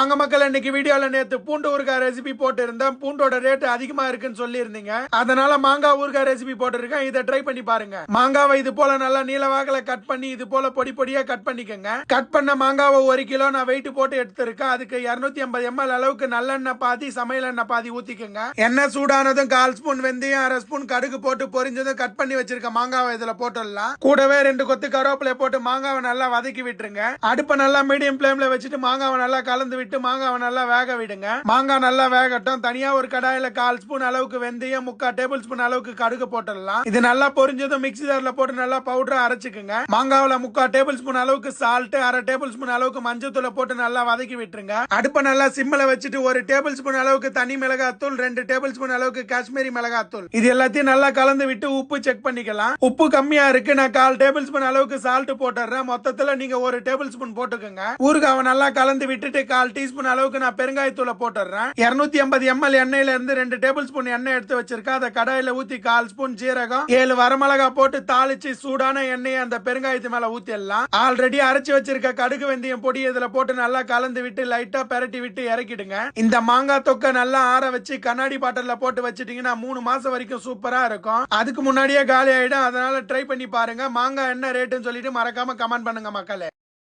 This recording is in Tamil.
அங்க மக்கள் இன்னைக்கு வீடியோல நேத்து பூண்டு ஊறுகாய் ரெசிபி போட்டு இருந்தேன் பூண்டோட ரேட் அதிகமா இருக்குன்னு சொல்லியிருந்தீங்க. அதனால மாங்காய் ஊறுகாய் ரெசிபி போட்டிருக்கேன். இதை ட்ரை பண்ணி பாருங்க. மாங்காவை இது போல நல்லா நீளவாகல கட் பண்ணி இது போல பொடி பொடியா கட் பண்ணிக்கோங்க. கட் பண்ண மாங்காவை ஒரு கிலோ நான் வெயிட் போட்டு எடுத்திருக்கேன். அதுக்கு 250 ஐம்பது எம்எல் அளவுக்கு நல்லெண்ணெய் பாதி சமையல் எண்ணெய் பாதி ஊத்திக்கோங்க. எண்ணெய் சூடானதும் கால் ஸ்பூன் வெந்தயம் அரை ஸ்பூன் கடுகு போட்டு பொரிஞ்சதும் கட் பண்ணி வச்சிருக்க மாங்காவை இதுல போட்டுடலாம். கூடவே ரெண்டு கொத்து கருவேப்பிலை போட்டு மாங்காவை நல்லா வதக்கி விட்டுருங்க. அடுப்பை நல்லா மீடியம் பிளேம்ல வச்சுட்டு மாங்காவை நல்லா கலந்து விட்டு மாங்காவை நல்லா வேக விடுங்க. மாங்காய் நல்லா வேகட்டும். தனியா ஒரு கடாயில கால் ஸ்பூன் அளவுக்கு வெந்தயம் முக்கால் டேபிள் ஸ்பூன் அளவுக்கு கடுகு போட்டுடலாம். இது நல்லா பொரிஞ்சதும் மிக்சி ஜார்ல போட்டு நல்லா பவுடரா அரைச்சுக்குங்க. மாங்காவில முக்கால் டேபிள் ஸ்பூன் அளவுக்கு சால்ட் அரை டேபிள் ஸ்பூன் அளவுக்கு மஞ்சத்தூளை போட்டு நல்லா வதக்கி விட்டுருங்க. அடுப்பை நல்லா சிம்மில் வச்சுட்டு ஒரு டேபிள் ஸ்பூன் அளவுக்கு தனி மிளகாத்தூள் ரெண்டு டேபிள் ஸ்பூன் அளவுக்கு காஷ்மீரி மிளகாத்தூள் இது எல்லாத்தையும் நல்லா கலந்து விட்டு உப்பு செக் பண்ணிக்கலாம். உப்பு கம்மியா இருக்கு. நான் கால் டேபிள் ஸ்பூன் அளவுக்கு சால்ட் போட்டுறேன் மொத்தத்துல நீங்க ஒரு டேபிள் ஸ்பூன் போட்டுக்கோங்க. ஊறுகாவை நல்லா கலந்து விட்டுட்டு கால் டீஸ்பூன் அளவுக்கு நான் பெருங்காயத்தூளை போட்டுறேன் 250 ஐம்பது எம்எல் எண்ணெயில இருந்து ரெண்டு டேபிள் ஸ்பூன் எண்ணெய் எடுத்து வச்சிருக்கேன். அதை கடாயில ஊத்தி கால் ஸ்பூன் ஜீரகம் ஏழு வரமிளகா போட்டு தாளிச்சு சூடான எண்ணெயை அந்த பெருங்காயத்து மேல ஊத்திடலாம். ஆல்ரெடி அரைச்சு வச்சிருக்க கடுகு வெந்தயம் பொடி இதுல போட்டு நல்லா கலந்து விட்டு லைட்டா பெரட்டி விட்டு இறக்கிடுங்க. இந்த மாங்காய் தொக்கை நல்லா ஆற வச்சு கண்ணாடி பாட்டில்ல போட்டு வச்சிட்டீங்கன்னா மூணு மாசம் வரைக்கும் சூப்பரா இருக்கும். அதுக்கு முன்னாடியே காலி ஆயிடும். அதனால ட்ரை பண்ணி பாருங்க. மாங்காய் என்ன ரேட்டுன்னு சொல்லிட்டு மறக்காம கமெண்ட் பண்ணுங்க மக்களே.